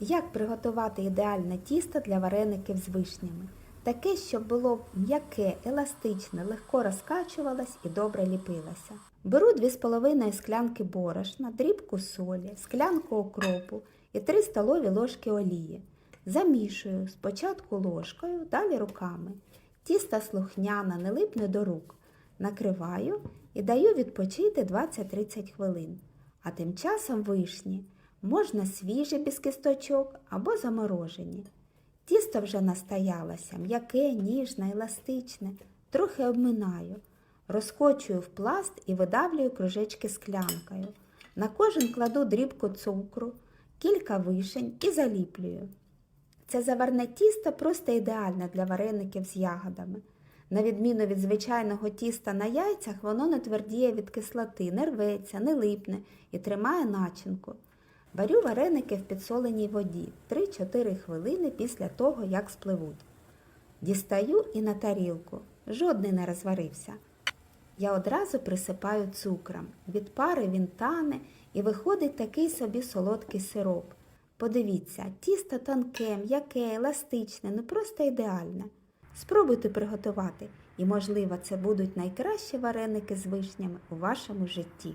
Як приготувати ідеальне тісто для вареників з вишнями? Таке, щоб було м'яке, еластичне, легко розкачувалось і добре ліпилося. Беру 2,5 склянки борошна, дрібку солі, склянку окропу і 3 столові ложки олії. Замішую спочатку ложкою, далі руками. Тісто слухняне, не липне до рук. Накриваю і даю відпочити 20-30 хвилин. А тим часом вишні можна свіжі без кісточок або заморожені. Тісто вже настоялося, м'яке, ніжне, еластичне, трохи обминаю. Розкочую в пласт і видавлюю кружечки склянкою. На кожен кладу дрібку цукру, кілька вишень і заліплюю. Це заварне тісто просто ідеальне для вареників з ягодами. На відміну від звичайного тіста на яйцях, воно не твердіє від кислоти, не рветься, не липне і тримає начинку. Варю вареники в підсоленій воді 3-4 хвилини після того, як спливуть. Дістаю і на тарілку. Жодний не розварився. Я одразу присипаю цукром. Від пари він тане і виходить такий собі солодкий сироп. Подивіться, тісто тонке, м'яке, еластичне, ну просто ідеальне. Спробуйте приготувати, і, можливо, це будуть найкращі вареники з вишнями у вашому житті.